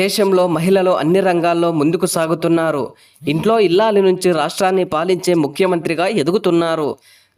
దేశంలో మహిళలు అన్ని రంగాల్లో ముందుకు సాగుతున్నారు. ఇంట్లో ఇల్లాలి నుంచి రాష్ట్రాన్ని పాలించే ముఖ్యమంత్రిగా ఎదుగుతున్నారు.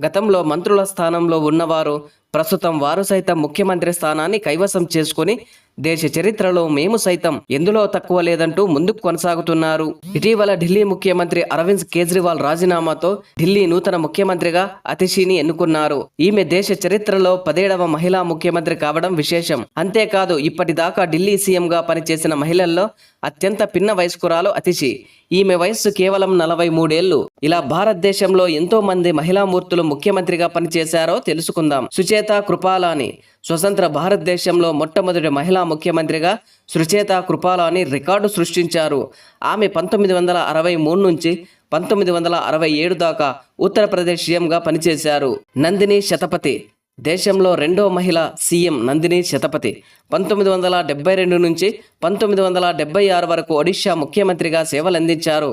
గతంలో మంత్రుల స్థానంలో ఉన్నవారు ప్రస్తుతం వారు సైతం ముఖ్యమంత్రి స్థానాన్ని కైవసం చేసుకుని దేశ చరిత్రలో మేము సైతం ఎందులో తక్కువ లేదంటూ ముందుకు కొనసాగుతున్నారు. ఇటీవల ఢిల్లీ ముఖ్యమంత్రి అరవింద్ కేజ్రీవాల్ రాజీనామాతో ఢిల్లీ నూతన ముఖ్యమంత్రిగా అతిషిని ఎన్నుకున్నారు. ఈమె దేశ చరిత్రలో పదేడవ మహిళా ముఖ్యమంత్రి కావడం విశేషం. అంతేకాదు ఇప్పటిదాకా ఢిల్లీ సీఎంగా పనిచేసిన మహిళల్లో అత్యంత పిన్న వయస్కురాలు అతిషి ఈమె వయస్సు కేవలం నలభై మూడేళ్ళు ఇలా భారతదేశంలో ఎంతో మంది మహిళామూర్తులు ముఖ్యమంత్రిగా పనిచేశారో తెలుసుకుందాం. సుచేత కృపాలాని స్వతంత్ర భారతదేశంలో మొట్టమొదటి మహిళా ముఖ్యమంత్రిగా సుచేత కృపాలాని రికార్డు సృష్టించారు. ఆమె పంతొమ్మిది వందల అరవై మూడు నుంచి పంతొమ్మిది వందల అరవై ఏడు దాకా ఉత్తరప్రదేశ్ సీఎంగా పనిచేశారు. నందిని శతపథి దేశంలో రెండో మహిళ సీఎం నందిని శతపథి పంతొమ్మిది వందల డెబ్బై రెండు నుంచి పంతొమ్మిది వందల డెబ్బై ఆరు వరకు ఒడిశా ముఖ్యమంత్రిగా సేవలందించారు.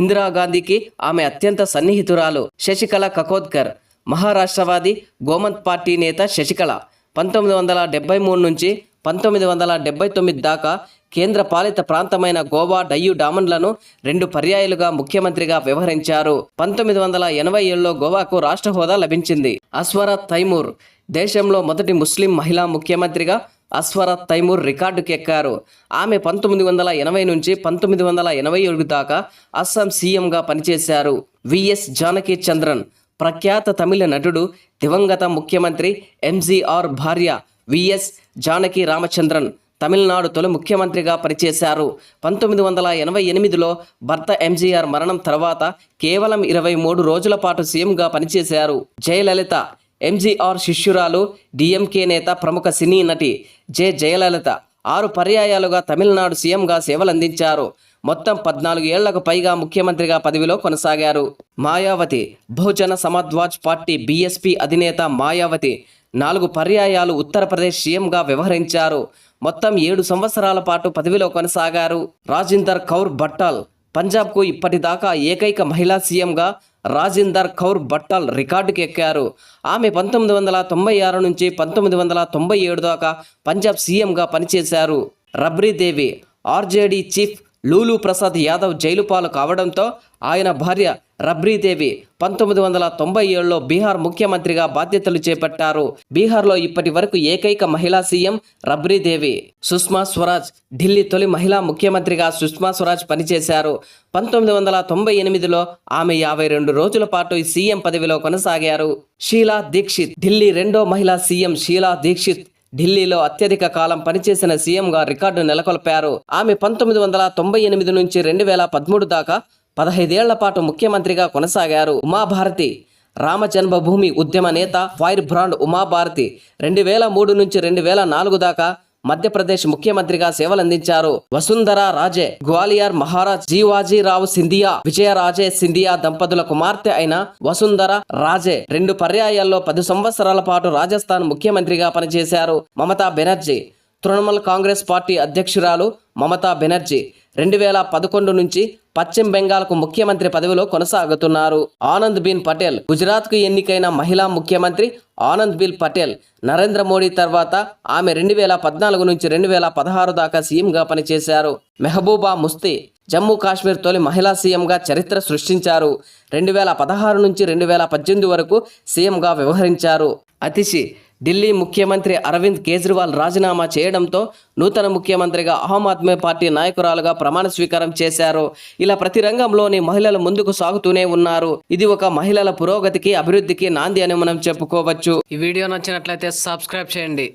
ఇందిరాగాంధీకి ఆమె అత్యంత సన్నిహితురాలు శశికళ కకోద్కర్. మహారాష్ట్రవాది గోమంత్ పార్టీ నేత శశికళ. పంతొమ్మిది వందల డెబ్బై మూడు నుంచి పంతొమ్మిది వందల డెబ్బై తొమ్మిది దాకా కేంద్ర పాలిత ప్రాంతమైన గోవా డయ్యు డామన్లను రెండు పర్యాయాలుగా ముఖ్యమంత్రిగా వ్యవహరించారు. పంతొమ్మిది వందల ఎనభై ఏడులో గోవాకు రాష్ట్ర హోదా లభించింది. అస్వరత్ తైమూర్ దేశంలో మొదటి ముస్లిం మహిళా ముఖ్యమంత్రిగా అస్వరత్ తైమూర్ రికార్డుకెక్కారు ఆమె పంతొమ్మిది వందల ఎనభై నుంచి పంతొమ్మిది వందల ఎనభై ఏడు దాకా అస్సాం సీఎంగా పనిచేశారు. విఎస్ జానకి చంద్రన్ ప్రఖ్యాత తమిళ నటుడు దివంగత ముఖ్యమంత్రి ఎంజీఆర్ భార్య విఎస్ జానకి రామచంద్రన్ తమిళనాడు తొలి ముఖ్యమంత్రిగా పనిచేశారు. పంతొమ్మిది వందల ఎనభై ఎనిమిదిలో భర్త ఎంజీఆర్ మరణం తర్వాత కేవలం ఇరవై మూడు రోజుల పాటు సీఎంగా పనిచేశారు. జయలలిత ఎంజీఆర్ శిష్యురాలు డిఎంకే నేత ప్రముఖ సినీ నటి జె జయలలిత ఆరు పర్యాయాలుగా తమిళనాడు సీఎంగా సేవలందించారు. మొత్తం పద్నాలుగు ఏళ్ళకు పైగా ముఖ్యమంత్రిగా పదవిలో కొనసాగారు. మాయావతి బహుజన సమాజ్వాజ్ పార్టీ బీఎస్పీ అధినేత మాయావతి నాలుగు పర్యాయాలు ఉత్తరప్రదేశ్ సీఎంగా వ్యవహరించారు. మొత్తం ఏడు సంవత్సరాల పాటు పదవిలో కొనసాగారు రాజిందర్ కౌర్ భట్టాల్ పంజాబ్కు ఇప్పటిదాకా ఏకైక మహిళా సీఎంగా రాజిందర్ కౌర్ భట్టాల్ రికార్డుకి ఎక్కారు. ఆమె పంతొమ్మిది వందల తొంభై ఆరు నుంచి పంతొమ్మిది వందల తొంభై ఏడు దాకా పంజాబ్ సీఎంగా పనిచేశారు. Rabri Devi RJD chief Lalu Prasad Yadav jail పాలు కావడంతో ఆయన భార్య రబ్రీదేవి పంతొమ్మిది వందల తొంభై ఏడులో బీహార్ ముఖ్యమంత్రిగా బాధ్యతలు చేపట్టారు. బీహార్లో ఇప్పటి వరకు ఏకైక మహిళా సీఎం రబ్రీదేవి. సుష్మా స్వరాజ్ ఢిల్లీ తొలి మహిళా ముఖ్యమంత్రిగా సుష్మా స్వరాజ్ పనిచేశారు. పంతొమ్మిది వందల తొంభై ఎనిమిదిలో ఆమె యాభై రెండు రోజుల పాటు సీఎం పదవిలో కొనసాగారు. షీలా దీక్షిత్ ఢిల్లీ రెండో మహిళా సీఎం షీలా దీక్షిత్ ఢిల్లీలో అత్యధిక కాలం పనిచేసిన సీఎంగా రికార్డు నెలకొల్పారు. ఆమె పంతొమ్మిది వందల తొంభై ఎనిమిది నుంచి రెండు వేల పదమూడు దాకా పదహైదేళ్ళ పాటు ముఖ్యమంత్రిగా కొనసాగారు. ఉమాభారతి రామ జన్మభూమి ఉద్యమ నేత ఫైర్ బ్రాండ్ ఉమాభారతి రెండు వేల మూడు నుంచి రెండు వేల నాలుగు దాకా మధ్యప్రదేశ్ ముఖ్యమంత్రిగా సేవలందించారు. వసుంధర రాజే గ్వాలియర్ మహారాజ్ జీవాజీరావు సింధియా విజయరాజే సింధియా దంపతుల కుమార్తె అయిన వసుంధర రాజే రెండు పర్యాయాల్లో పది సంవత్సరాల పాటు రాజస్థాన్ ముఖ్యమంత్రిగా పనిచేశారు. మమతా బెనర్జీ తృణమూల్ కాంగ్రెస్ పార్టీ అధ్యక్షురాలు మమతా బెనర్జీ రెండు వేల పదకొండు నుంచి పశ్చిమ బెంగాల్కు ముఖ్యమంత్రి పదవిలో కొనసాగుతున్నారు. ఆనంద్ బీన్ పటేల్ గుజరాత్కు ఎన్నికైన మహిళా ముఖ్యమంత్రి ఆనంద్ బిల్ పటేల్ నరేంద్ర మోడీ తర్వాత ఆమె రెండు వేల పద్నాలుగు నుంచి రెండు వేల పదహారు దాకా సీఎంగా పనిచేశారు. మెహబూబా ముస్తీ జమ్మూ కాశ్మీర్ తొలి మహిళా సీఎంగా చరిత్ర సృష్టించారు. రెండు వేల పదహారు నుంచి రెండు వేల పద్దెనిమిది వరకు సీఎంగా వ్యవహరించారు. అతిశి ఢిల్లీ ముఖ్యమంత్రి అరవింద్ కేజ్రీవాల్ రాజీనామా చేయడంతో నూతన ముఖ్యమంత్రిగా ఆమ్ ఆద్మీ పార్టీ నాయకురాలుగా ప్రమాణ స్వీకారం చేశారు. ఇలా ప్రతి రంగంలోని మహిళలు ముందుకు సాగుతూనే ఉన్నారు. ఇది ఒక మహిళల పురోగతికి అభివృద్ధికి నాంది అని మనం చెప్పుకోవచ్చు. ఈ వీడియో నచ్చినట్లయితే సబ్స్క్రైబ్ చేయండి.